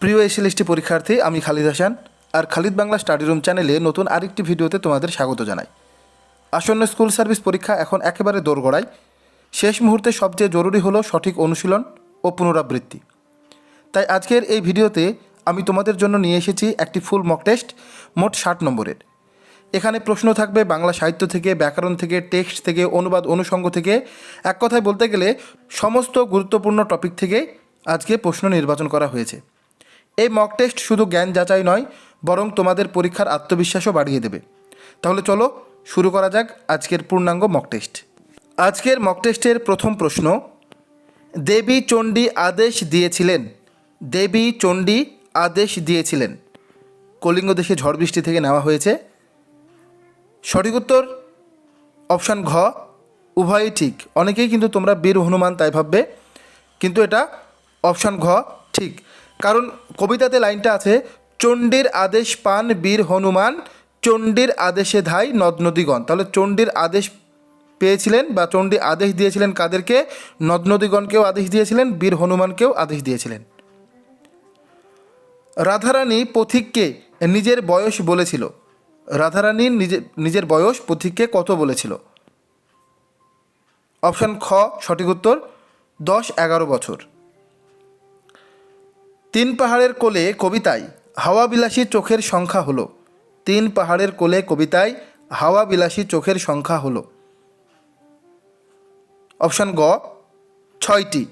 প্রিয় এসএলএসটি পরীক্ষার্থী, আমি খালিদ হাসান আর খালিদ বাংলা স্টাডি রুম চ্যানেলে নতুন আরেকটি ভিডিওতে তোমাদের স্বাগত জানাই। আসন্ন স্কুল সার্ভিস পরীক্ষা এখন একেবারে দোরগড়ায়। শেষ মুহূর্তে সবচেয়ে জরুরি হলো সঠিক অনুশীলন ও পুনরাবৃত্তি। তাই আজকের এই ভিডিওতে আমি তোমাদের জন্য নিয়ে এসেছি একটি ফুল মক টেস্ট মোট ষাট নম্বরের। এখানে প্রশ্ন থাকবে বাংলা সাহিত্য থেকে, ব্যাকরণ থেকে টেক্সট থেকে, অনুবাদ অনুষঙ্গ থেকে। এক কথায় বলতে গেলে সমস্ত গুরুত্বপূর্ণ টপিক থেকে আজকে প্রশ্ন নির্বাচন করা হয়েছে। এই মক টেস্ট শুধু জ্ঞান যাচাই নয়, বরং তোমাদের পরীক্ষার আত্মবিশ্বাসও বাড়িয়ে দেবে। তাহলে চলো, শুরু করা যাক আজকের পূর্ণাঙ্গ মক টেস্ট আজকের মক টেস্টের প্রথম প্রশ্ন, দেবী চণ্ডী আদেশ দিয়েছিলেন, দেবী চণ্ডী আদেশ দিয়েছিলেন। কলিঙ্গ দেশে ঝড় বৃষ্টি থেকে নেওয়া হয়েছে। সঠিক উত্তর, অপশান ঘ, উভয়ই ঠিক। অনেকেই কিন্তু তোমরা বীর হনুমান তাই ভাববে, কিন্তু এটা অপশান ঘ ঠিক। কারণ কবিতাতে লাইনটা আছে, চণ্ডীর আদেশ পান বীর হনুমান, চণ্ডীর আদেশে ধাই নদ নদীগণ। তাহলে চণ্ডীর আদেশ পেয়েছিলেন বা চণ্ডী আদেশ দিয়েছিলেন কাদেরকে? নদ নদীগণকেও আদেশ দিয়েছিলেন, বীর হনুমানকেও আদেশ দিয়েছিলেন। রাধারানী পথিককে নিজের বয়স বলেছিল। রাধারানী নিজের নিজের বয়স পথিককে কত বলেছিল? অপশান খ, সঠিক উত্তর, দশ এগারো বছর। তিন পাহাড়ের কোলে কবিতায় হাওয়া বিলাসী চোখের সংখ্যা হলো। তিন পাহাড়ের কোলে কবিতায় হাওয়া বিলাসী চোখের সংখ্যা হলো। অপশান গ, ছয়টি।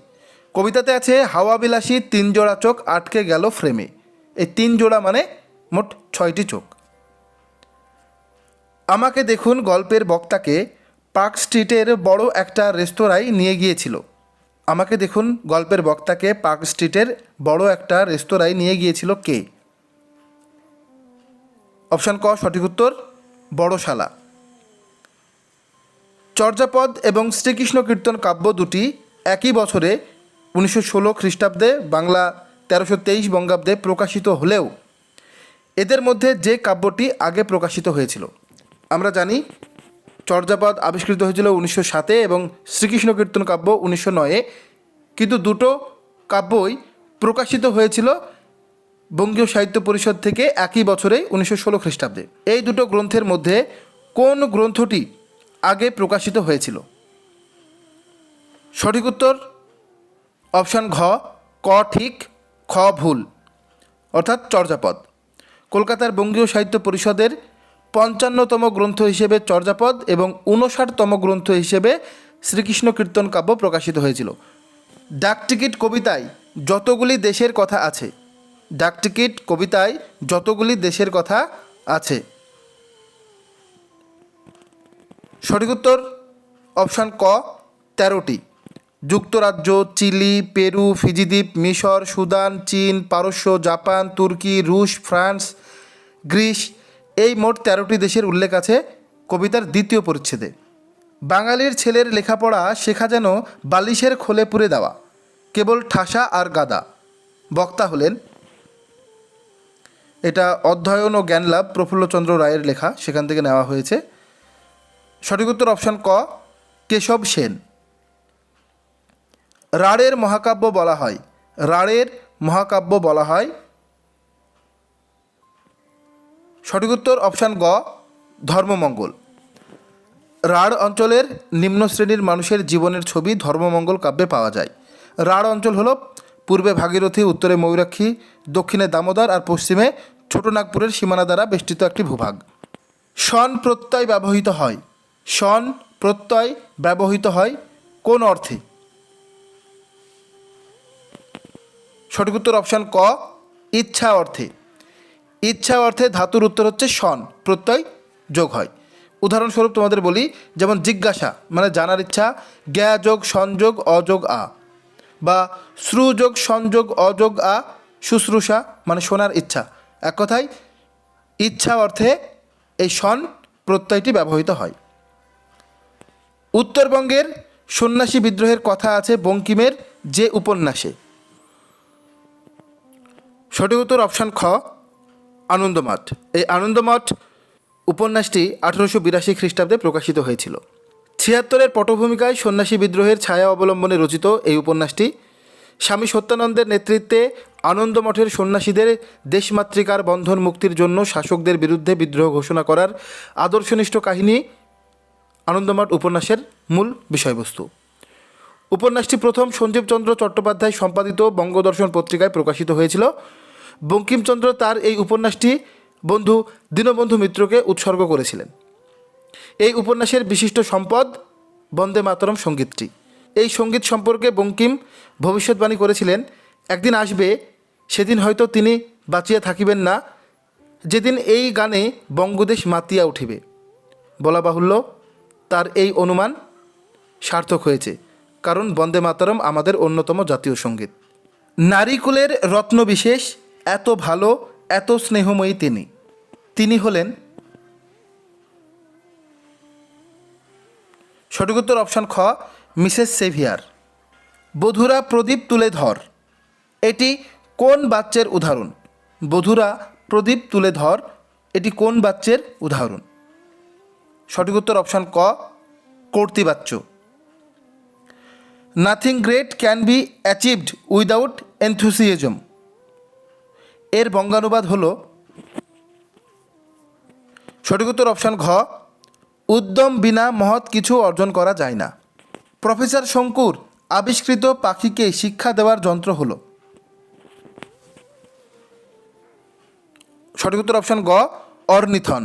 কবিতাতে আছে হাওয়া বিলাসী তিন জোড়া চোখ আটকে গেল ফ্রেমে এই তিন জোড়া মানে মোট ছয়টি চোখ। আমাকে দেখুন গল্পের বক্তাকে পার্ক স্ট্রিটের বড় একটা রেস্তোরাঁয় নিয়ে গিয়েছিল। আমাকে দেখুন, গল্পের বক্তাকে পার্ক স্ট্রিটের বড় একটা রেস্তোরাঁয় নিয়ে গিয়েছিল কে? অপশান ক, সঠিক উত্তর, বড়শালা। চর্যাপদ এবং শ্রীকৃষ্ণ কীর্তন কাব্য দুটি একই বছরে উনিশশো ষোলো খ্রিস্টাব্দে বাংলা তেরোশো তেইশ বঙ্গাব্দে প্রকাশিত হলেও এদের মধ্যে যে কাব্যটি আগে প্রকাশিত হয়েছিল, আমরা জানি চর্যাপদ আবিষ্কৃত হয়েছিল উনিশশো সাতে এবং শ্রীকৃষ্ণ কীর্তন কাব্য উনিশশো নয়ে। কিন্তু দুটো কাব্যই প্রকাশিত হয়েছিল বঙ্গীয় সাহিত্য পরিষদ থেকে একই বছরে উনিশশো ষোলো খ্রিস্টাব্দে। এই দুটো গ্রন্থের মধ্যে কোন গ্রন্থটি আগে প্রকাশিত হয়েছিল? সঠিক উত্তর অপশান ঘ, ক ঠিক, খ ভুল, অর্থাৎ চর্যাপদ। কলকাতার বঙ্গীয় সাহিত্য পরিষদের পঞ্চান্নতম গ্রন্থ হিসেবে চর্যাপদ এবং ঊনষাটতম গ্রন্থ হিসেবে শ্রীকৃষ্ণ কীর্তন কাব্য প্রকাশিত হয়েছিল। ডাকটিকিট কবিতায় যতগুলি দেশের কথা আছে, ডাকটিকিট কবিতায় যতগুলি দেশের কথা আছে। সঠিক উত্তর অপশান ক, তেরোটি। যুক্তরাজ্য, চিলি, পেরু, ফিজিদ্বীপ, মিশর, সুদান, চীন, পারস্য, জাপান, তুর্কি, রুশ, ফ্রান্স, গ্রিস এই মোট তেরোটি দেশের উল্লেখ আছে কবিতার দ্বিতীয় পরিচ্ছেদে। বাঙালির ছেলের লেখাপড়া শেখা যেন বালিশের খোলে পুরে দেওয়া, কেবল ঠাসা আর গাদা। বক্তা হলেন এটা অধ্যয়ন ও জ্ঞানলাভ প্রফুল্লচন্দ্র রায়ের লেখা, সেখান থেকে নেওয়া হয়েছে। সঠিক উত্তর অপশান ক, কেশব সেন। রাড়ের মহাকাব্য বলা হয়, রাড়ের মহাকাব্য বলা হয় সঠিক উত্তর অপশান গ, ধর্মমঙ্গল। রাঢ় অঞ্চলের নিম্ন শ্রেণির মানুষের জীবনের ছবি ধর্মমঙ্গল কাব্যে পাওয়া যায়। রাঢ় অঞ্চল হল পূর্বে ভাগীরথী, উত্তরে ময়ূরাক্ষী, দক্ষিণে দামোদর আর পশ্চিমে ছোটনাগপুরের সীমানা দ্বারা বেষ্টিত একটি ভূভাগ। সন প্রত্যয় ব্যবহৃত হয়। সন প্রত্যয় ব্যবহৃত হয় কোন অর্থে? সঠিক উত্তর অপশান ক, ইচ্ছা অর্থে। ইচ্ছা অর্থে ধাতুর উত্তর হচ্ছে সন প্রত্যয় যোগ হয়। উদাহরণস্বরূপ তোমাদের বলি, যেমন জিজ্ঞাসা মানে জানার ইচ্ছা, জ্ঞা যোগ সংযোগ অযোগ আ, বা শ্রুযোগ সংযোগ অযোগ আ, শুশ্রূষা মানে শোনার ইচ্ছা। এক কথায়, ইচ্ছা অর্থে এই সন প্রত্যয়টি ব্যবহৃত হয়। উত্তরবঙ্গের সন্ন্যাসী বিদ্রোহের কথা আছে বঙ্কিমের যে উপন্যাসে। সঠিক উত্তর অপশান খ আনন্দমঠ। এই আনন্দমঠ উপন্যাসটি আঠেরোশো বিরাশি খ্রিস্টাব্দে প্রকাশিত হয়েছিল। ছিয়াত্তরের পটভূমিকায় সন্ন্যাসী বিদ্রোহের ছায়া অবলম্বনে রচিত এই উপন্যাসটি স্বামী সত্যানন্দের নেতৃত্বে আনন্দমঠের সন্ন্যাসীদের দেশমাতৃকার বন্ধন মুক্তির জন্য শাসকদের বিরুদ্ধে বিদ্রোহ ঘোষণা করার আদর্শনিষ্ঠ কাহিনী আনন্দমঠ উপন্যাসের মূল বিষয়বস্তু। উপন্যাসটি প্রথম সঞ্জীবচন্দ্র চট্টোপাধ্যায় সম্পাদিত বঙ্গদর্শন পত্রিকায় প্রকাশিত হয়েছিল। বঙ্কিমচন্দ্র তার এই উপন্যাসটি বন্ধু দীনবন্ধু মিত্রকে উৎসর্গ করেছিলেন। এই উপন্যাসের বিশিষ্ট সম্পদ বন্দে মাতরম সঙ্গীতটি। এই সংগীত সম্পর্কে বঙ্কিম ভবিষ্যৎবাণী করেছিলেন, একদিন আসবে, সেদিন হয়তো তিনি বাঁচিয়া থাকিবেন না। যেদিন এই গানে বঙ্গদেশ মাতিয়া উঠিবে। বলা বাহুল্য, তার এই অনুমান সার্থক হয়েছে, কারণ বন্দে মাতরম আমাদের অন্যতম জাতীয় সংগীত। নারীকুলের রত্নবিশেষ এত ভালো, এত স্নেহময়ী তিনি। তিনি হলেন সঠিক উত্তর অপশান খ, মিসেস সেভিয়ার। বধুরা প্রদীপ তুলে ধর। এটি কোন বাচ্চের উদাহরণ? বধুরা প্রদীপ তুলে ধর, এটি কোন বাচ্চের উদাহরণ? সঠিক উত্তর অপশান ক, কর্তৃবাচ্য। Nothing great can be achieved without enthusiasm এর বঙ্গানুবাদ হল সঠিক উত্তর অপশান ঘ, উদ্যম বিনা মহৎ কিছু অর্জন করা যায় না। প্রফেসর শঙ্কুর আবিষ্কৃত পাখিকে শিক্ষা দেওয়ার যন্ত্র হল। সঠিক উত্তর অপশান গ, অর্নিথন।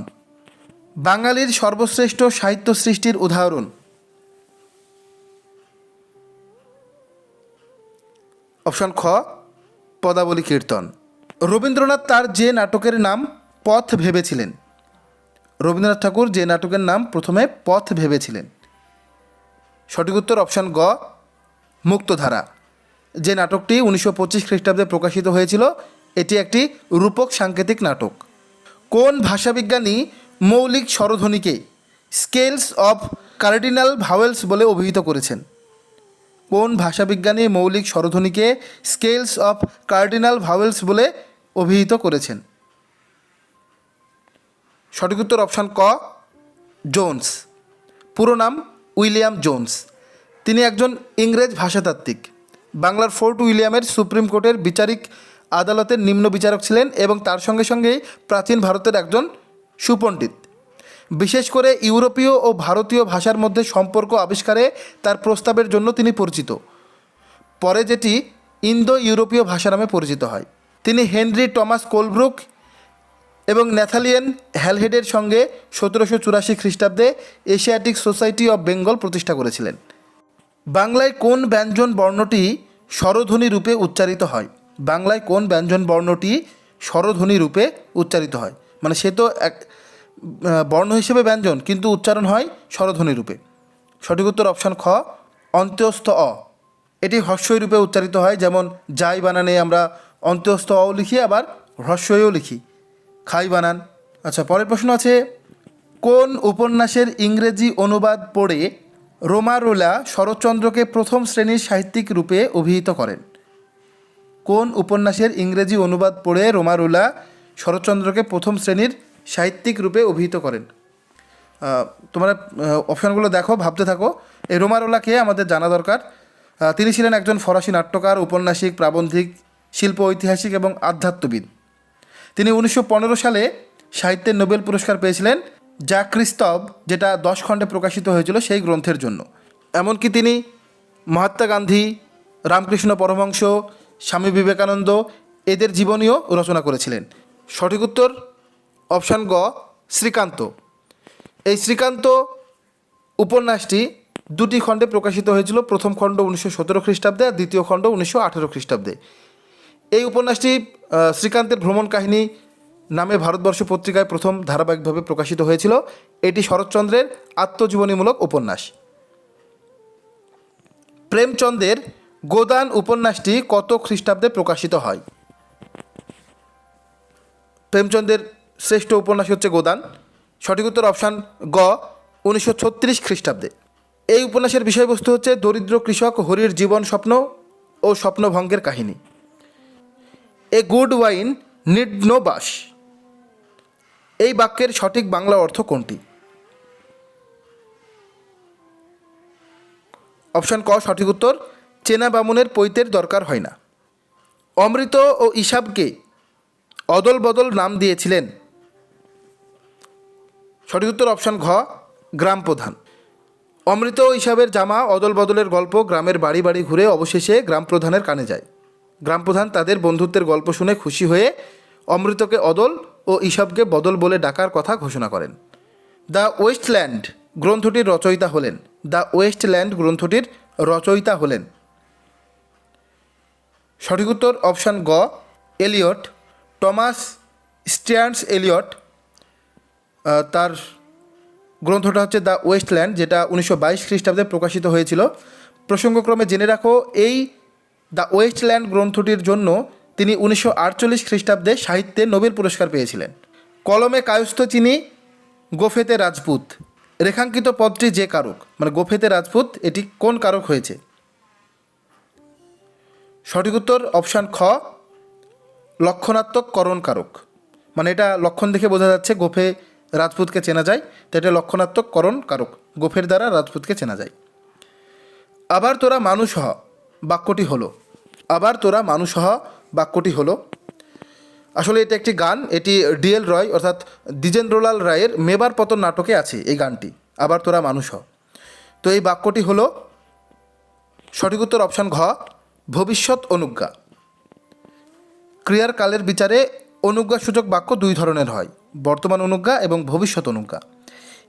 বাঙালির সর্বশ্রেষ্ঠ সাহিত্য সৃষ্টির উদাহরণ। অপশান খ, পদাবলী কীর্তন। রবীন্দ্রনাথ তার যে নাটকের নাম পথ ভেবেছিলেন। রবীন্দ্রনাথ ঠাকুর যে নাটকের নাম প্রথমে পথ ভেবেছিলেন। সঠিক উত্তর অপশান গ, মুক্তধারা। যে নাটকটি উনিশশো পঁচিশ খ্রিস্টাব্দে প্রকাশিত হয়েছিল, এটি একটি রূপক সাংকেতিক নাটক। কোন ভাষাবিজ্ঞানী মৌলিক স্বরধ্বনিকে স্কেলস অফ কার্ডিনাল ভাওয়েলস বলে অভিহিত করেছেন? কোন ভাষাবিজ্ঞানী মৌলিক স্বরধ্বনিকে স্কেলস অফ কার্ডিনাল ভাওয়েলস বলে অভিহিত করেছেন। সঠিক উত্তর অপশান ক, জোন্স। পুরো নাম উইলিয়াম জোন্স। তিনি একজন ইংরেজ ভাষাতাত্ত্বিক। বাংলার ফোর্ট উইলিয়ামের সুপ্রিম কোর্টের বিচারিক আদালতের নিম্ন বিচারক ছিলেন এবং তার সঙ্গে সঙ্গেই প্রাচীন ভারতের একজন সুপণ্ডিত। বিশেষ করে ইউরোপীয় ও ভারতীয় ভাষার মধ্যে সম্পর্ক আবিষ্কারে তার প্রস্তাবের জন্য তিনি পরিচিত। পরে যেটি ইন্দো ইউরোপীয় ভাষা নামে পরিচিত হয়। তিনি হেনরি টমাস কোলব্রুক এবং ন্যাথালিয়ান হ্যালহেডের সঙ্গে সতেরোশো চুরাশি খ্রিস্টাব্দে এশিয়াটিক সোসাইটি অব বেঙ্গল প্রতিষ্ঠা করেছিলেন। বাংলায় কোন ব্যঞ্জন বর্ণটি স্বরধ্বনি রূপে উচ্চারিত হয়? বাংলায় কোন ব্যঞ্জন বর্ণটি স্বরধ্বনি রূপে উচ্চারিত হয়? মানে সে তো এক বর্ণ হিসেবে ব্যঞ্জন, কিন্তু উচ্চারণ হয় স্বরধ্বনি রূপে। সঠিক উত্তর অপশান খ, অন্ত্যস্থ অ। এটি হর্ষই রূপে উচ্চারিত হয়, যেমন, যাই বানানে আমরা অন্ত্যস্থ অ লিখি, আবার হ্রস্বইও লিখি। খাই বানান। আচ্ছা পরের প্রশ্ন আছে, কোন উপন্যাসের ইংরেজি অনুবাদ পড়ে রোমারোলা শরৎচন্দ্রকে প্রথম শ্রেণির সাহিত্যিক রূপে অভিহিত করেন? কোন উপন্যাসের ইংরেজি অনুবাদ পড়ে রোমারোলা শরৎচন্দ্রকে প্রথম শ্রেণির সাহিত্যিক রূপে অভিহিত করেন? তোমরা অপশানগুলো দেখো, ভাবতে থাকো। এই রোমারোলাকে আমাদের জানা দরকার। তিনি ছিলেন একজন ফরাসি নাট্যকার উপন্যাসিক প্রাবন্ধিক শিল্প, ঐতিহাসিক এবং আধ্যাত্মবিদ তিনি উনিশশো পনেরো সালে সাহিত্যের নোবেল পুরস্কার পেয়েছিলেন যা ক্রিস্তব যেটা দশ খণ্ডে প্রকাশিত হয়েছিল সেই গ্রন্থের জন্য। এমনকি তিনি মহাত্মা গান্ধী, রামকৃষ্ণ পরমহংস, স্বামী বিবেকানন্দ এদের জীবনীও রচনা করেছিলেন। সঠিক উত্তর, অপশান গ, শ্রীকান্ত। এই শ্রীকান্ত উপন্যাসটি দুটি খণ্ডে প্রকাশিত হয়েছিল। প্রথম খণ্ড উনিশশো সতেরো খ্রিস্টাব্দে আর দ্বিতীয় খণ্ড উনিশশো আঠেরো খ্রিস্টাব্দে। এই উপন্যাসটি শ্রীকান্তের ভ্রমণ কাহিনী নামে ভারতবর্ষ পত্রিকায় প্রথম ধারাবাহিকভাবে প্রকাশিত হয়েছিল। এটি শরৎচন্দ্রের আত্মজীবনীমূলক উপন্যাস। প্রেমচন্দ্রের গোদান উপন্যাসটি কত খ্রিস্টাব্দে প্রকাশিত হয়? প্রেমচন্দ্রের শ্রেষ্ঠ উপন্যাস হচ্ছে গোদান। সঠিক উত্তর অপশান গ, উনিশশো ছত্রিশ খ্রিস্টাব্দে। এই উপন্যাসের বিষয়বস্তু হচ্ছে দরিদ্র কৃষক হরির জীবন স্বপ্ন ও স্বপ্নভঙ্গের কাহিনী। A good wine need no bush. এই বাক্যের সঠিক বাংলা অর্থ কোনটি? অপশান ক, সঠিক উত্তর, চেনা বামুনের পৈতের দরকার হয় না। অমৃত ও ইসাবকে অদল বদল নাম দিয়েছিলেন। সঠিক উত্তর অপশান ঘ, গ্রাম প্রধান। অমৃত ও ইসাবের জামা অদল বদলের গল্প গ্রামের বাড়ি বাড়ি ঘুরে অবশেষে গ্রাম প্রধানের কানে যায়। গ্রাম প্রধান তাদের বন্ধুত্বের গল্প শুনে খুশি হয়ে অমৃতকে অদল ও ইসাবকে বদল বলে ডাকার কথা ঘোষণা করেন। দ্য ওয়েস্টল্যান্ড গ্রন্থটির রচয়িতা হলেন। দ্য ওয়েস্টল্যান্ড গ্রন্থটির রচয়িতা হলেন। সঠিক উত্তর অপশান গ, এলিয়ট। টমাস স্টিয়ার্নস এলিয়ট তার গ্রন্থটা হচ্ছে দ্য ওয়েস্টল্যান্ড, যেটা উনিশশো বাইশ খ্রিস্টাব্দে প্রকাশিত হয়েছিল। প্রসঙ্গক্রমে জেনে রাখো, এই দ্য ওয়েস্টল্যান্ড গ্রন্থটির জন্য তিনি উনিশশো আটচল্লিশ খ্রিস্টাব্দে সাহিত্যে নোবেল পুরস্কার পেয়েছিলেন। কলমে কায়স্থ চিনি, গোফেতে রাজপুত। রেখাঙ্কিত পদটি যে কারক মানে গোফেতে রাজপুত, এটি কোন কারক হয়েছে? সঠিক উত্তর অপশান খ, লক্ষণাত্মক করণ কারক। মানে এটা লক্ষণ দেখে বোঝা যাচ্ছে গোফে রাজপুতকে চেনা যায়, তো এটা লক্ষণাত্মক করণ কারক, গোফের দ্বারা রাজপুতকে চেনা যায়। আবার তোরা মানুষ হ, বাক্যটি হলো আবার তোরা মানুষ হ বাক্যটি হলো। আসলে এটা একটি গান, এটি ডিএল রয়, অর্থাৎ দ্বিজেন্দ্রলাল রায়ের মেবার পতন নাটকে আছে এই গানটি, আবার তোরা মানুষ হ তো এই বাক্যটি হলো, সঠিক উত্তর অপশান ঘ, ভবিষ্যৎ অনুজ্ঞা। ক্রিয়ার কালের বিচারে অনুজ্ঞাসূচক বাক্য দুই ধরনের হয়, বর্তমান অনুজ্ঞা এবং ভবিষ্যৎ অনুজ্ঞা।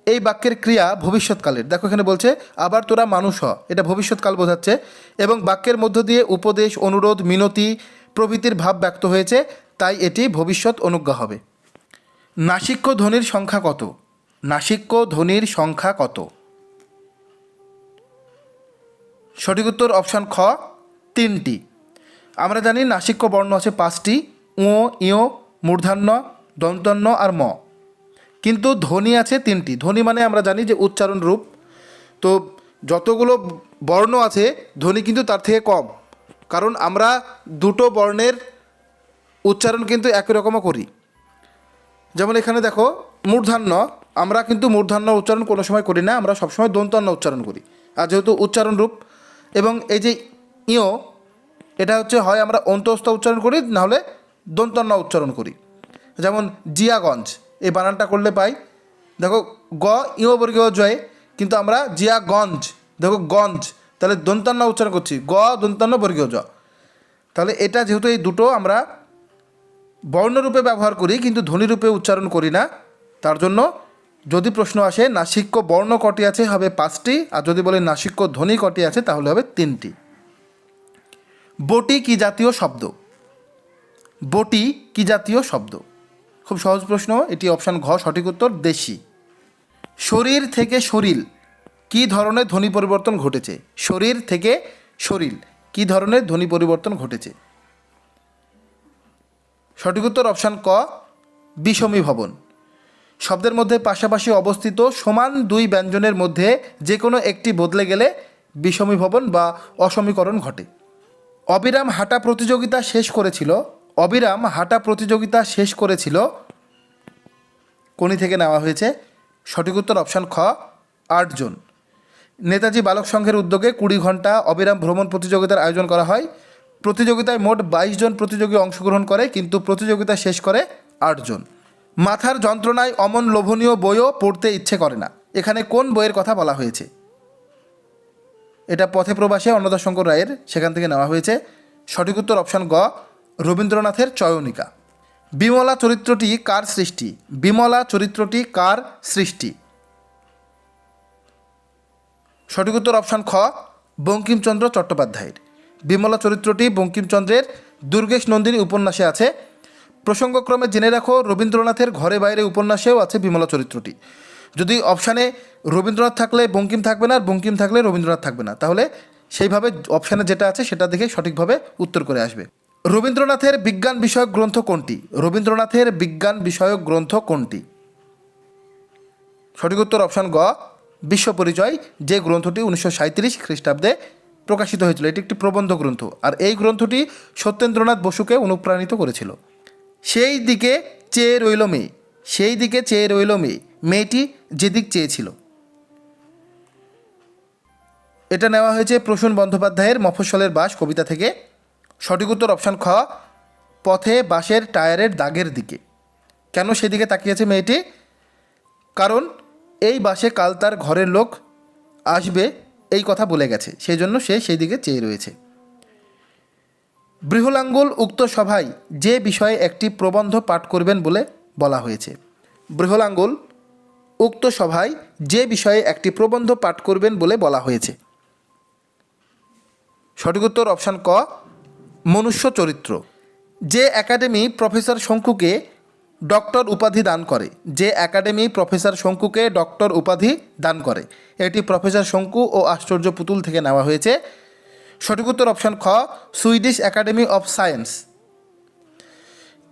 এই বাক্যের ক্রিয়া ভবিষ্যৎকালের। দেখো এখানে বলছে, আবার তোরা মানুষ হ। এটা ভবিষ্যৎকাল বোঝাচ্ছে। এবং বাক্যের মধ্য দিয়ে উপদেশ, অনুরোধ, মিনতি, প্রভৃতির ভাব ব্যক্ত হয়েছে, তাই এটি ভবিষ্যৎ অনুজ্ঞা হবে। নাসিক্য ধ্বনির সংখ্যা কত? নাসিক্য ধ্বনির সংখ্যা কত? সঠিক উত্তর অপশান খ, তিনটি। আমরা জানি নাসিক্য বর্ণ আছে পাঁচটি ও ইও মূর্ধান্য, দন্তন্য আর ম। কিন্তু ধ্বনি আছে তিনটি। ধ্বনি মানে আমরা জানি যে উচ্চারণ রূপ। তো যতগুলো বর্ণ আছে, ধ্বনি কিন্তু তার থেকে কম। কারণ আমরা দুটো বর্ণের উচ্চারণ কিন্তু একই রকমও করি। যেমন এখানে দেখো মূর্ধান্য আমরা কিন্তু মূর্ধান্য উচ্চারণ কোনো সময় করি না, আমরা সবসময় দন্তান্ন উচ্চারণ করি। আর যেহেতু উচ্চারণ রূপ, এবং এই যে ইও এটা হচ্ছে হয় আমরা অন্তস্থ উচ্চারণ করি, নাহলে দন্তান্ন উচ্চারণ করি। যেমন জিয়াগঞ্জ। এই বানানটা করলে পাই। দেখো, গ ইও বর্গীয় জয় কিন্তু আমরা জিয়া গঞ্জ, দেখো, গঞ্জ, তাহলে দন্তান্ন উচ্চারণ করছি। গ, দন্তান্ন বর্গীয় জ তাহলে এটা যেহেতু এই দুটো আমরা বর্ণরূপে ব্যবহার করি, কিন্তু ধ্বনিরূপে উচ্চারণ করি না, তার জন্য যদি প্রশ্ন আসে, নাসিক্য বর্ণ কটি আছে, হবে পাঁচটি, আর যদি বলে নাসিক্য ধ্বনি কটি আছে, তাহলে হবে তিনটি। বটি কি জাতীয় শব্দ? বটি কি জাতীয় শব্দ? খুব সহজ প্রশ্ন, এটি অপশান ঘ, সঠিক উত্তর দেশি। শরীর থেকে শরীর, কি ধরনের ধ্বনি পরিবর্তন ঘটেছে? শরীর থেকে শরীর, কি ধরনের ধ্বনি পরিবর্তন ঘটেছে? সঠিক উত্তর অপশান ক, বিষমী ভবন। শব্দের মধ্যে পাশাপাশি অবস্থিত সমান দুই ব্যঞ্জনের মধ্যে যে কোনো একটি বদলে গেলে বিষমী ভবন বা অসমীকরণ ঘটে। অবিরাম হাঁটা প্রতিযোগিতা শেষ করেছিল অবিরাম হাঁটা প্রতিযোগিতা শেষ করেছিল। কোনি থেকে নেওয়া হয়েছে? সঠিক উত্তর অপশান খ আটজন নেতাজি বালক সংঘের উদ্যোগে কুড়ি ঘণ্টা অবিরাম ভ্রমণ প্রতিযোগিতার আয়োজন করা হয়। প্রতিযোগিতায় মোট বাইশ জন প্রতিযোগী অংশগ্রহণ করে, কিন্তু প্রতিযোগিতা শেষ করে আটজন মাথার যন্ত্রণায় অমন লোভনীয় বইও পড়তে ইচ্ছে করে না। এখানে কোন বইয়ের কথা বলা হয়েছে? এটা পথে প্রবাসে অন্নদাশঙ্কর রায়ের, সেখান থেকে নেওয়া হয়েছে। সঠিক উত্তর অপশান গ রবীন্দ্রনাথের চয়নিকা। বিমলা চরিত্রটি কার সৃষ্টি? বিমলা চরিত্রটি কার সৃষ্টি? সঠিক উত্তর অপশান খ, বঙ্কিমচন্দ্র চট্টোপাধ্যায়ের। বিমলা চরিত্রটি বঙ্কিমচন্দ্রের। দুর্গেশ নন্দিনী উপন্যাসে আছে। প্রসঙ্গক্রমে জেনে রাখো, রবীন্দ্রনাথের ঘরে বাইরে উপন্যাসেও আছে বিমলা চরিত্রটি। যদি অপশানে রবীন্দ্রনাথ থাকলে বঙ্কিম থাকবে না, আর বঙ্কিম থাকলে রবীন্দ্রনাথ থাকবে না, তাহলে সেইভাবে অপশানে যেটা আছে সেটা দেখে সঠিকভাবে উত্তর করে আসবে। রবীন্দ্রনাথের বিজ্ঞান বিষয়ক গ্রন্থ কোনটি? রবীন্দ্রনাথের বিজ্ঞান বিষয়ক গ্রন্থ কোনটি? সঠিক উত্তর অপশান গ, বিশ্ব পরিচয়, যে গ্রন্থটি উনিশশো সাঁত্রিশ খ্রিস্টাব্দে প্রকাশিত হয়েছিল। এটি একটি প্রবন্ধ গ্রন্থ। আর এই গ্রন্থটি সত্যেন্দ্রনাথ বসুকে অনুপ্রাণিত করেছিল। সেই দিকে চেয়ে রইল মেয়ে। সেই দিকে চেয়ে রইল মেয়ে। মেয়েটি যেদিক চেয়েছিল। এটা নেওয়া হয়েছে প্রসূন বন্দ্যোপাধ্যায়ের মফস্বলের বাস কবিতা থেকে। সঠিক উত্তর অপশান খ, পথে বাসের টায়ারের দাগের দিকে। কেন সেদিকে তাকিয়েছে মেয়েটি? কারণ এই বাসে কাল তার ঘরের লোক আসবে, এই কথা বলে গেছে। সেই জন্য সে সেই দিকে চেয়ে রয়েছে। বৃহলাঙ্গুল উক্ত সভায় যে বিষয়ে একটি প্রবন্ধ পাঠ করবেন বলে বলা হয়েছে। বৃহলাঙ্গুল উক্ত সভায় যে বিষয়ে একটি প্রবন্ধ পাঠ করবেন বলে বলা হয়েছে। সঠিক উত্তর অপশান ক মনুষ্য চরিত্র। যে একাডেমি প্রফেসর শঙ্কুকে ডক্টর উপাধি দান করে, যে একাডেমি প্রফেসর শঙ্কুকে ডক্টর উপাধি দান করে, এটি প্রফেসর শঙ্কু ও আশ্চর্য পুতুল থেকে নেওয়া হয়েছে। সঠিক উত্তর অপশান খ, সুইডিশ একাডেমি অফ সায়েন্স।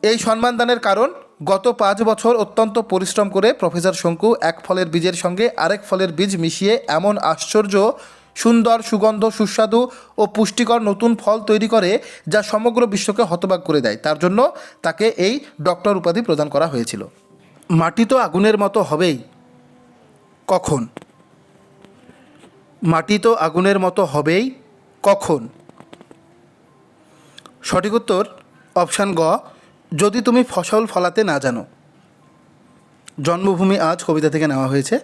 এই সম্মানদানের কারণ, গত পাঁচ বছর অত্যন্ত পরিশ্রম করে প্রফেসর শঙ্কু এক ফলের বীজের সঙ্গে আরেক ফলের বীজ মিশিয়ে এমন আশ্চর্য সুন্দর, সুগন্ধ, সুস্বাদু ও পুষ্টিকর নতুন ফল তৈরি করে যা সমগ্র বিশ্বকে হতবাক করে দেয়। তার জন্য তাকে এই ডক্টর উপাধি প্রদান করা হয়েছিল। মাটি তো আগুনের মতো হবেই। কখন? মাটি তো আগুনের মতো হবেই কখন? সঠিক উত্তর, অপশান গ, যদি তুমি ফসল ফলাতে না জানো। জন্মভূমি আজ কবিতা থেকে নেওয়া হয়েছে।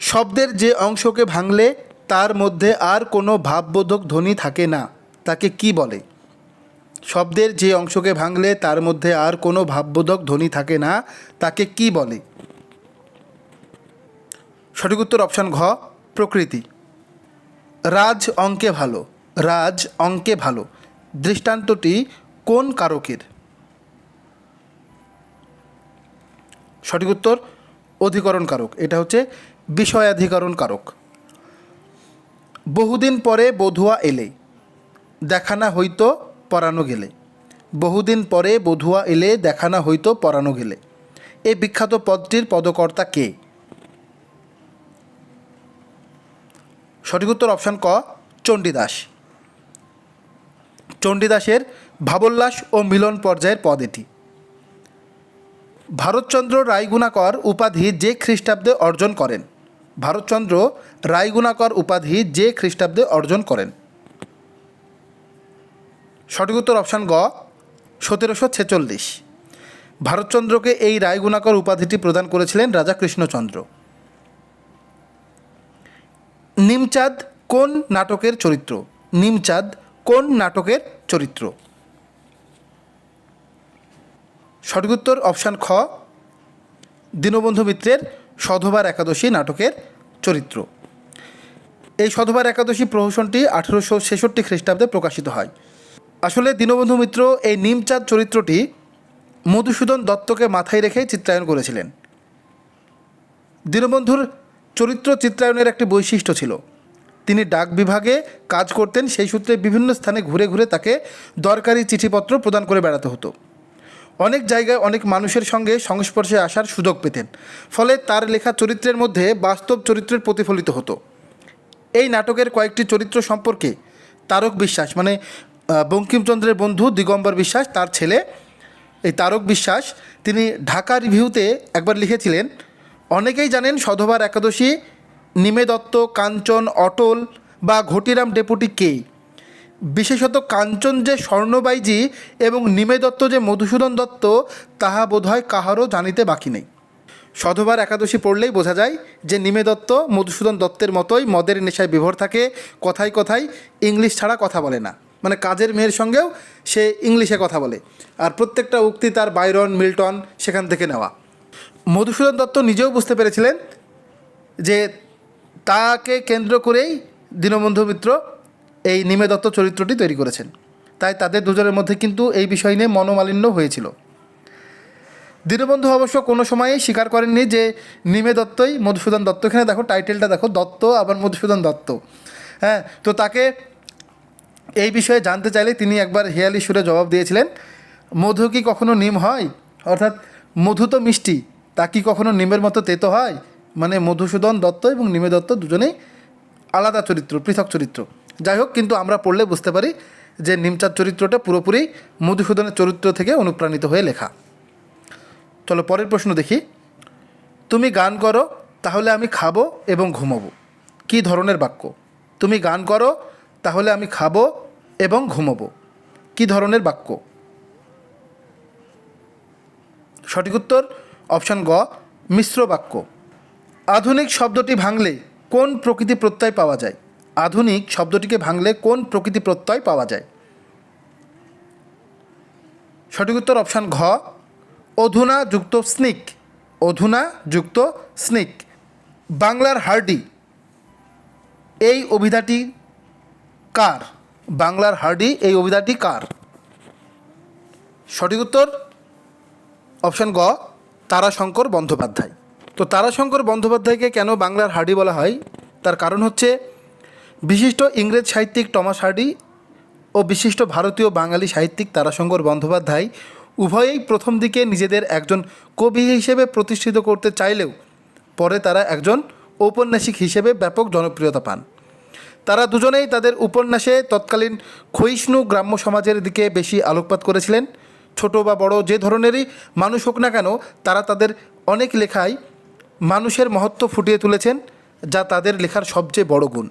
শব্দের যে অংশকে ভাঙলে তার মধ্যে আর কোনো ভাববোধক ধ্বনি থাকে না, তাকে কি বলে? শব্দের যে অংশকে ভাঙলে তার মধ্যে আর কোনো ভাববোধক ধ্বনি থাকে না, তাকে কি বলে? সঠিক উত্তর অপশান ঘ, প্রকৃতি। রাজ অঙ্কে ভালো, রাজ অঙ্কে ভালো। দৃষ্টান্তটি কোন কারকের? সঠিক উত্তর, অধিকরণ কারক। এটা হচ্ছে বিষয়াধিকরণ কারক বহুদিন পরে বধুয়া এলে। দেখানা হইতো পরানো গেলে। বহুদিন পরে বধুয়া এলে দেখানা হইতো পরানো গেলে। এই বিখ্যাত পদটির পদকর্তা কে? সঠিক উত্তর অপশান ক, চণ্ডীদাস। চণ্ডীদাসের ভাবোল্লাস ও মিলন পর্যায়ের পদ এটি। ভারতচন্দ্র রায়গুণাকর উপাধি যে খ্রিস্টাব্দে অর্জন করেন। ভারতচন্দ্র রায়গুণাকর উপাধি যে খ্রিস্টাব্দে অর্জন করেন। সঠিক উত্তর অপশান গ, সতেরোশো ছেচল্লিশ। ভারতচন্দ্রকে এই রায়গুণাকর উপাধিটি প্রদান করেছিলেন রাজা কৃষ্ণচন্দ্র। নিমচাঁদ কোন নাটকের চরিত্র? নিমচাঁদ কোন নাটকের চরিত্র? সঠিক উত্তর অপশান খ, দীনবন্ধু মিত্রের সধবার একাদশী নাটকের চরিত্র। এই সধবার একাদশী প্রহসনটি আঠেরোশো ছেষট্টি খ্রিস্টাব্দে প্রকাশিত হয়। আসলে দীনবন্ধু মিত্র এই নিমচাঁদ চরিত্রটি মধুসূদন দত্তকে মাথায় রেখেই চিত্রায়ন করেছিলেন। দীনবন্ধুর চরিত্র চিত্রায়নের একটি বৈশিষ্ট্য ছিল। তিনি ডাক বিভাগে কাজ করতেন, সেই সূত্রে বিভিন্ন স্থানে ঘুরে ঘুরে তাকে দরকারি চিঠিপত্র প্রদান করে বেড়াতে হতো। অনেক জায়গায় অনেক মানুষের সঙ্গে সংস্পর্শে আসার সুযোগ পেতেন। ফলে তার লেখা চরিত্রের মধ্যে বাস্তব চরিত্রের প্রতিফলিত হতো। এই নাটকের কয়েকটি চরিত্র সম্পর্কে তারক বিশ্বাস মানে বঙ্কিমচন্দ্রের বন্ধু দিগম্বর বিশ্বাস, তার ছেলে, এই তারক বিশ্বাস, তিনি ঢাকা রিভিউতে একবার লিখেছিলেন, অনেকেই জানেন সধবার একাদশী, নিমে দত্ত, কাঞ্চন, অটল বা ঘটিরাম ডেপুটি কে? বিশেষত কাঞ্চন যে স্বর্ণবাইজি এবং নিমে দত্ত যে মধুসূদন দত্ত, তাহা বোধহয় কাহারও জানিতে বাকি নেই। সধবার একাদশী পড়লেই বোঝা যায় যে নিমে দত্ত মধুসূদন দত্তের মতোই মদের নেশায় বিভোর থাকে, কথায় কথায় ইংলিশ ছাড়া কথা বলে না। মানে কাজের মেয়ের সঙ্গেও সে ইংলিশে কথা বলে, আর প্রত্যেকটা উক্তি তার বাইরন, মিল্টন সেখান থেকে নেওয়া। মধুসূদন দত্ত নিজেও বুঝতে পেরেছিলেন যে তাকে কেন্দ্র করেই দীনবন্ধু মিত্র এই নিমে দত্ত চরিত্রটি তৈরি করেছেন। তাই তাদের দুজনের মধ্যে কিন্তু এই বিষয় নিয়ে মনোমালিন্য হয়েছিল। দীনবন্ধু অবশ্য কোনো সময়ই স্বীকার করেননি যে নিমে দত্তই মধুসূদন দত্ত। এখানে দেখো টাইটেলটা দেখো, দত্ত আবার মধুসূদন দত্ত। হ্যাঁ তো তাকে এই বিষয়ে জানতে চাইলে তিনি একবার হেয়ালি সুরে জবাব দিয়েছিলেন, মধু কি কখনো নিম হয়? অর্থাৎ, মধু তো মিষ্টি, তা কি কখনো নিমের মতো তেতো হয়? মানে মধুসূদন দত্ত এবং নিমে দত্ত দুজনেই আলাদা চরিত্র, পৃথক চরিত্র। যাই হোক কিন্তু আমরা পড়লে বুঝতে পারি যে নিমচাঁদ চরিত্রটা পুরোপুরি মধুসূদনের চরিত্র থেকে অনুপ্রাণিত হয়ে লেখা। চলো পরের প্রশ্ন দেখি। তুমি গান করো, তাহলে আমি খাব এবং ঘুমাবো। কী ধরনের বাক্য? তুমি গান করো, তাহলে আমি খাব এবং ঘুমাবো। কি ধরনের বাক্য? সঠিক উত্তর, অপশান গ, মিশ্র বাক্য। আধুনিক শব্দটি ভাঙলে কোন প্রকৃতি প্রত্যয় পাওয়া যায়? আধুনিক শব্দটিকে ভাঙলে কোন প্রকৃতি প্রত্যয় পাওয়া যায়? সঠিক উত্তর অপশান ঘ। অধুনা যুক্ত স্নিক। অধুনা যুক্ত স্নিক। বাংলার হার্ডি। এই অভিধাটি কার? বাংলার হার্ডি, এই অভিধাটি কার? সঠিক উত্তর অপশান গ, তারাশঙ্কর বন্দ্যোপাধ্যায়। তো তারাশঙ্কর বন্দ্যোপাধ্যায়কে কেন বাংলার হার্ডি বলা হয়? তার কারণ হচ্ছে বিশিষ্ট ইংরেজ সাহিত্যিক টমাস হার্ডি ও বিশিষ্ট ভারতীয় বাঙালি সাহিত্যিক তারাশঙ্কর বন্দ্যোপাধ্যায় উভয়েই প্রথম দিকে নিজেদের একজন কবি হিসেবে প্রতিষ্ঠিত করতে চাইলেও পরে তারা একজন ঔপন্যাসিক হিসেবে ব্যাপক জনপ্রিয়তা পান। তারা দুজনেই তাদের উপন্যাসে তৎকালীন ক্ষয়িষ্ণু গ্রাম্য সমাজের দিকে বেশি আলোকপাত করেছিলেন। ছোট বা বড় যে ধরনেরই মানুষ হোক না কেন, তারা তাদের অনেক লেখায় মানুষের মহত্ব ফুটিয়ে তুলেছেন, যা তাদের লেখার সবচেয়ে বড় গুণ।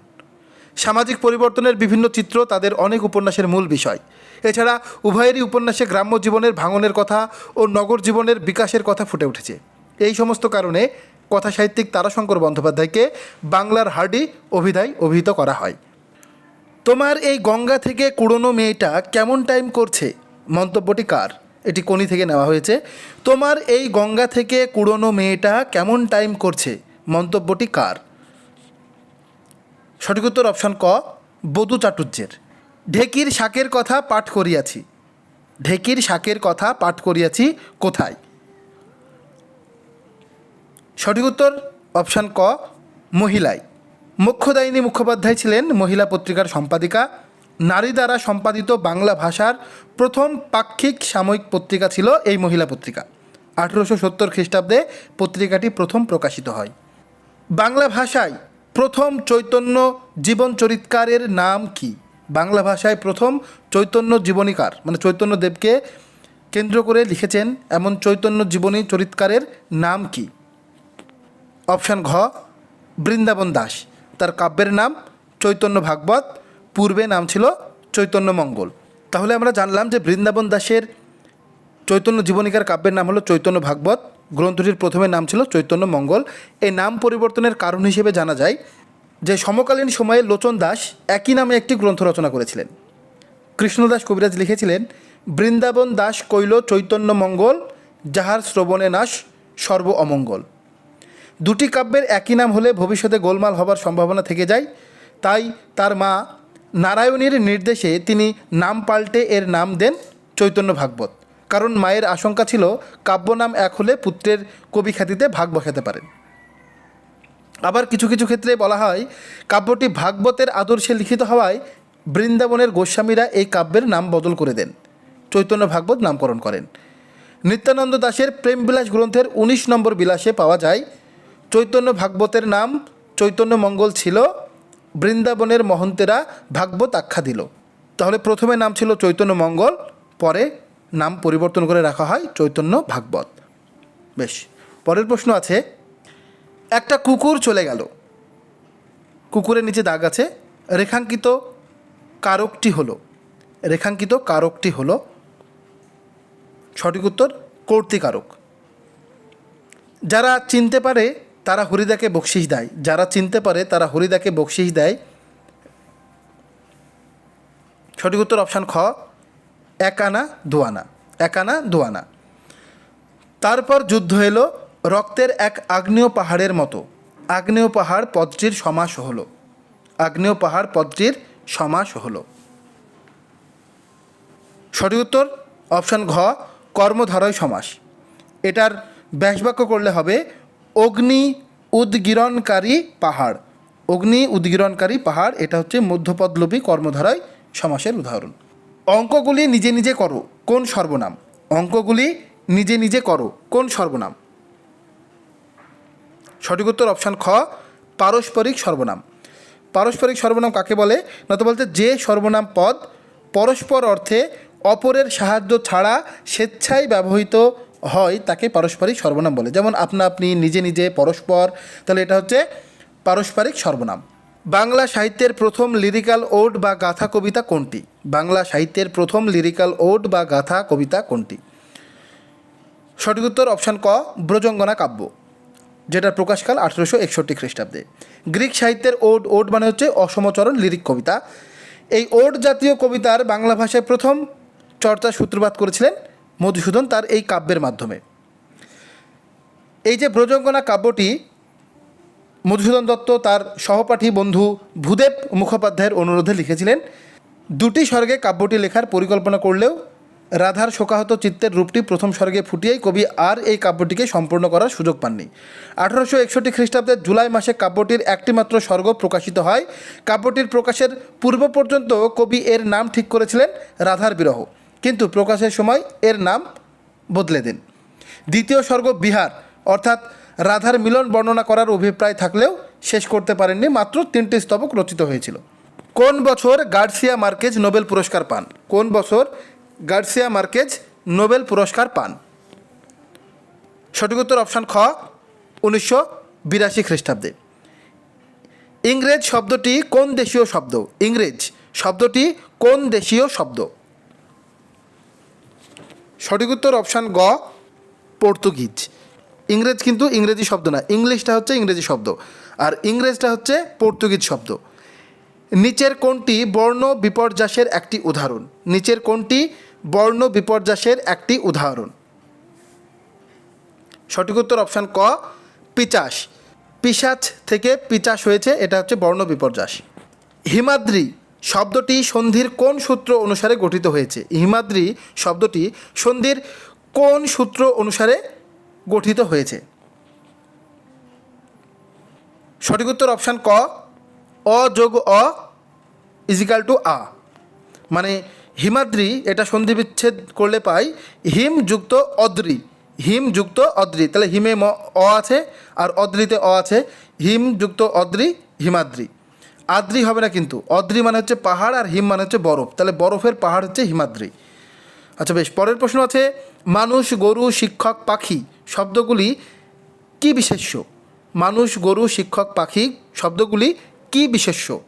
সামাজিক পরিবর্তনের বিভিন্ন চিত্র তাদের অনেক উপন্যাসের মূল বিষয়। এছাড়া উভয়েরই উপন্যাসে গ্রাম্য জীবনের ভাঙনের কথা ও নগর জীবনের বিকাশের কথা ফুটে উঠেছে। এই সমস্ত কারণে কথা সাহিত্যিক তারাশঙ্কর বন্দ্যোপাধ্যায়কে বাংলার হার্ডি অভিধায় অভিহিত করা হয়। তোমার এই গঙ্গা থেকে কুড়োনো মেয়েটা কেমন টাইম করছে? মন্তব্যটি কার? এটি কোনি থেকে নেওয়া হয়েছে? তোমার এই গঙ্গা থেকে কুড়োনো মেয়েটা কেমন টাইম করছে? মন্তব্যটি কার? সঠিক উত্তর অপশন ক, বধু চাটুর্যের ঢেকির শাকের কথা পাঠ করিয়াছি। ঢেকির শাকের কথা পাঠ করিয়াছি কোথায়? সঠিক উত্তর অপশান ক মহিলায় মুখ্যদায়িনী মুখোপাধ্যায় ছিলেন মহিলা পত্রিকার সম্পাদিকা। নারী দ্বারা সম্পাদিত বাংলা ভাষার প্রথম পাক্ষিক সাময়িক পত্রিকা ছিল এই মহিলা পত্রিকা। আঠেরোশো সত্তর খ্রিস্টাব্দে পত্রিকাটি প্রথম প্রকাশিত হয়। বাংলা ভাষায় প্রথম চৈতন্য জীবন চরিৎকারের নাম কি? বাংলা ভাষায় প্রথম চৈতন্য জীবনীকার মানে চৈতন্য দেবকে কেন্দ্র করে লিখেছেন এমন চৈতন্য জীবনী চরিতকারের নাম কি? অপশান ঘ, বৃন্দাবন দাস। তার কাব্যের নাম চৈতন্য ভাগবত, পূর্বে নাম ছিল চৈতন্য মঙ্গল। তাহলে আমরা জানলাম যে বৃন্দাবন দাসের চৈতন্য জীবনিকার কাব্যের নাম হলো চৈতন্য ভাগবত। গ্রন্থটির প্রথমে নাম ছিল চৈতন্য মঙ্গল। এই নাম পরিবর্তনের কারণ হিসেবে জানা যায় যে, সমকালীন সময়ে লোচন দাস একই নামে একটি গ্রন্থ রচনা করেছিলেন। কৃষ্ণদাস কবিরাজ লিখেছিলেন, বৃন্দাবন দাস কৈল চৈতন্য মঙ্গল, যাহার শ্রবণে নাশ সর্ব অমঙ্গল। দুটি কাব্যের একই নাম হলে ভবিষ্যতে গোলমাল হবার সম্ভাবনা থেকে যায়। তাই তার মা নারায়ণীর নির্দেশে তিনি নাম পাল্টে এর নাম দেন চৈতন্য ভাগবত। কারণ মায়ের আশঙ্কা ছিল কাব্য নাম এক হলে পুত্রের কবি খ্যাতিতে ভাগ বসাতে পারেন। আবার কিছু কিছু ক্ষেত্রে বলা হয়, কাব্যটি ভাগবতের আদর্শে লিখিত হওয়ায় বৃন্দাবনের গোস্বামীরা এই কাব্যের নাম বদল করে দেন। চৈতন্য ভাগবত নামকরণ করেন। নিত্যানন্দ দাশের প্রেমবিলাস গ্রন্থের ১৯ নম্বর বিলাসে পাওয়া যায়, চৈতন্য ভাগবতের নাম চৈতন্য মঙ্গল ছিল, বৃন্দাবনের মহন্তেরা ভাগবত আখ্যা দিল। তাহলে প্রথমে নাম ছিল চৈতন্য মঙ্গল, পরে নাম পরিবর্তন করে রাখা হয় চৈতন্য ভাগবত। বেশ, পরের প্রশ্ন আছে, একটা কুকুর চলে গেল। কুকুরের নিচে দাগ আছে, রেখাঙ্কিত কারকটি হলো। রেখাঙ্কিত কারকটি হলো, সঠিক উত্তর কর্তিকারক যারা চিনতে পারে, তারা হরিদাকে বকশিস দেয়। যারা চিনতে পারে, তারা হরিদাকে বকশিস দেয়। সঠিক উত্তর অপশান খ এক আনা দুয়ানা এক আনা দুয়ানা। তারপর যুদ্ধ এলো রক্তের এক আগ্নেয় পাহাড়ের মতো। আগ্নেয় পাহাড় পদটির সমাস হলো। আগ্নেয় পাহাড় পদটির সমাস হলো। সঠিক উত্তর? অপশান ঘ, কর্মধারয় সমাস। এটার ব্যাসবাক্য করলে হবে অগ্নি উদ্গীরণকারী পাহাড়। অগ্নি উদ্গীরণকারী পাহাড়, এটা হচ্ছে মধ্যপদলোপী কর্মধারয় সমাসের উদাহরণ। অঙ্কগুলি নিজে নিজে করো, কোন সর্বনাম? অঙ্কগুলি নিজে নিজে করো, কোন সর্বনাম? সঠিক উত্তর অপশান খ, পারস্পরিক সর্বনাম। পারস্পরিক সর্বনাম কাকে বলে? না তো বলতে যে সর্বনাম পদ পরস্পর অর্থে অপরের সাহায্য ছাড়া স্বেচ্ছায় ব্যবহৃত হয়, তাকে পারস্পরিক সর্বনাম বলে। যেমন আপনা আপনি নিজে নিজে পরস্পর, তাহলে এটা হচ্ছে পারস্পরিক সর্বনাম। বাংলা সাহিত্যের প্রথম লিরিক্যাল ওড বা গাথা কবিতা কোনটি? বাংলা সাহিত্যের প্রথম লিরিক্যাল ওড বা গাথা কবিতা কোনটি? সঠিক উত্তর অপশান ক, ব্রজঙ্গনা কাব্য যেটার প্রকাশকাল আঠেরোশো একষট্টি খ্রিস্টাব্দে। গ্রিক সাহিত্যের ওড ওড মানে হচ্ছে অসমচরণ লিরিক কবিতা। এই ওড জাতীয় কবিতার বাংলা ভাষায় প্রথম চর্চা সূত্রপাত করেছিলেন মধুসূদন তার এই কাব্যের মাধ্যমে। এই যে ব্রজঙ্গনা কাব্যটি মধুসূদন দত্ত তার সহপাঠী বন্ধু ভূদেব মুখোপাধ্যায়ের অনুরোধে লিখেছিলেন, দুটি স্বর্গে কাব্যটি লেখার পরিকল্পনা করলেও রাধার শোকাহত চিত্তের রূপটি প্রথম স্বর্গে ফুটিয়েই কবি আর এই কাব্যটিকে সম্পূর্ণ করার সুযোগ পাননি। আঠারোশো একষট্টি খ্রিস্টাব্দের জুলাই মাসে কাব্যটির একটিমাত্র স্বর্গ প্রকাশিত হয়। কাব্যটির প্রকাশের পূর্ব পর্যন্ত কবি এর নাম ঠিক করেছিলেন রাধার বিরহ। কিন্তু প্রকাশের সময় এর নাম বদলে দেন। দ্বিতীয় স্বর্গ বিহার, অর্থাৎ রাধার মিলন বর্ণনা করার অভিপ্রায় থাকলেও শেষ করতে পারেননি, মাত্র তিনটি স্তবক রচিত হয়েছিল। কোন বছর গার্সিয়া মার্কেজ নোবেল পুরস্কার পান? কোন বছর গার্সিয়া মার্কেজ নোবেল পুরস্কার পান? সঠিক উত্তর অপশান খ, উনিশশো বিরাশি খ্রিস্টাব্দে। ইংরেজ শব্দটি কোন দেশীয় শব্দ? ইংরেজ শব্দটি কোন দেশীয় শব্দ? সঠিক উত্তর অপশান গ, পর্তুগিজ। ইংরেজ কিন্তু ইংরেজি শব্দ না, ইংলিশটা হচ্ছে ইংরেজি শব্দ, আর ইংরেজটা হচ্ছে পর্তুগিজ শব্দ। নিচের কোনটি বর্ণ বিপর্যাসের একটি উদাহরণ, নিচের কোনটি বর্ণ বিপর্যাসের একটি উদাহরণ। সঠিক উত্তর অপশান ক, পিচাস। পিসাচ থেকে পিচাস হয়েছে, এটা হচ্ছে বর্ণ বিপর্যাস হিমাদ্রি শব্দটি সন্ধির কোন সূত্র অনুসারে গঠিত হয়েছে? হিমাদ্রি শব্দটি সন্ধির কোন সূত্র অনুসারে গঠিত হয়েছে। সঠিক উত্তর অপশান ক, অ যোগ অ ইজিক্যাল টু আ। মানে হিমাদ্রি এটা সন্ধি বিচ্ছেদ করলে পাই, হিম যুক্ত অদ্রি, হিম যুক্ত অদ্রি। তাহলে হিমে ম, অ আছে আর অদ্রিতে অ আছে, হিম যুক্ত অদ্রি, হিমাদ্রি। আদ্রি হবে না কিন্তু, অদ্রি মানে হচ্ছে পাহাড় আর হিম মানে হচ্ছে বরফ। তাহলে বরফের পাহাড় হচ্ছে হিমাদ্রি। আচ্ছা বেশ, পরের প্রশ্ন আছে মানুষ, গরু, শিক্ষক, পাখি শব্দগুলি কি বিশেষ্য? মানুষ, গরু, শিক্ষক, পাখি শব্দগুলি কি বিশেষ্য?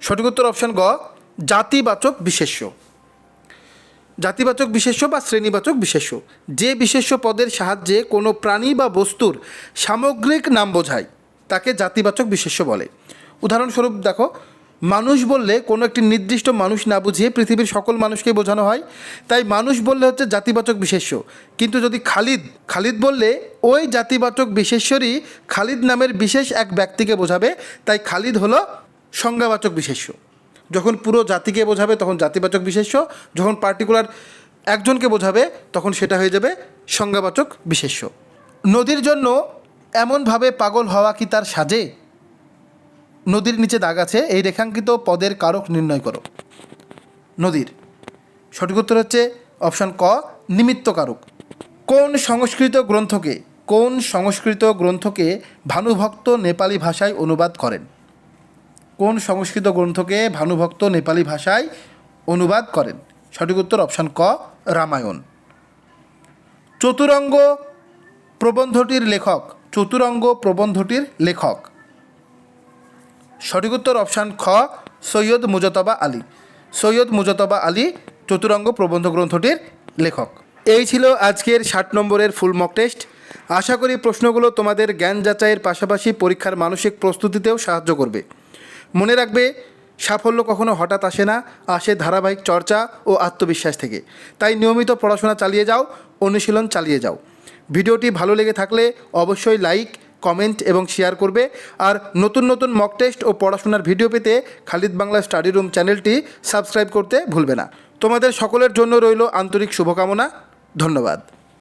সঠিক উত্তর অপশান গ, জাতিবাচক বিশেষ্য। জাতিবাচক বিশেষ্য বা শ্রেণীবাচক বিশেষ্য। যে বিশেষ্য পদের সাহায্যে কোনো প্রাণী বা বস্তুর সামগ্রিক নাম বোঝায়, তাকে জাতিবাচক বিশেষ্য বলে। উদাহরণস্বরূপ দেখো মানুষ বললে কোনো একটি নির্দিষ্ট মানুষ না বুঝিয়ে পৃথিবীর সকল মানুষকে বোঝানো হয়। তাই মানুষ বললে হচ্ছে জাতিবাচক বিশেষ্য। কিন্তু যদি খালিদ খালিদ বললে ওই জাতিবাচক বিশেষ্যরই খালিদ নামের বিশেষ এক ব্যক্তিকে বোঝাবে, তাই খালিদ হলো সংজ্ঞাবাচক বিশেষ্য। যখন পুরো জাতিকে বোঝাবে তখন জাতিবাচক বিশেষ্য, যখন পার্টিকুলার একজনকে বোঝাবে তখন সেটা হয়ে যাবে সংজ্ঞাবাচক বিশেষ্য। নদীর জন্য এমনভাবে পাগল হওয়া কি তার সাজে? নদীর নিচে দাগ আছে, এই রেখাঙ্কিত পদের কারক নির্ণয় করো। নদীর। সঠিক উত্তর হচ্ছে অপশান ক, নিমিত্ত কারক। কোন সংস্কৃত গ্রন্থকে, কোন সংস্কৃত গ্রন্থকে ভানুভক্ত নেপালি ভাষায় অনুবাদ করেন? কোন সংস্কৃত গ্রন্থকে ভানুভক্ত নেপালি ভাষায় অনুবাদ করেন? সঠিক উত্তর অপশান ক, রামায়ণ। চতুরঙ্গ প্রবন্ধটির লেখক, চতুরঙ্গ প্রবন্ধটির লেখক। সঠিক উত্তর অপশান খ, সৈয়দ মুজতবা আলী। সৈয়দ মুজতবা আলী, চতুরঙ্গ প্রবন্ধ গ্রন্থটির লেখক। এই ছিল আজকের ষাট নম্বরের ফুল মক টেস্ট আশা করি প্রশ্নগুলো তোমাদের জ্ঞান যাচাইয়ের পাশাপাশি পরীক্ষার মানসিক প্রস্তুতিতেও সাহায্য করবে। মনে রাখবে, সাফল্য কখনো হঠাৎ আসে না, আসে ধারাবাহিক চর্চা ও আত্মবিশ্বাস থেকে। তাই নিয়মিত পড়াশোনা চালিয়ে যাও, অনুশীলন চালিয়ে যাও। ভিডিওটি ভালো লেগে থাকলে অবশ্যই লাইক কমেন্ট এবং শেয়ার করবে। আর নতুন নতুন মক টেস্ট ও পড়াশোনার ভিডিও পেতে খালিদ বাংলা স্টাডি রুম চ্যানেলটি সাবস্ক্রাইব করতে ভুলবে না। তোমাদের সকলের জন্য রইল আন্তরিক শুভকামনা। ধন্যবাদ।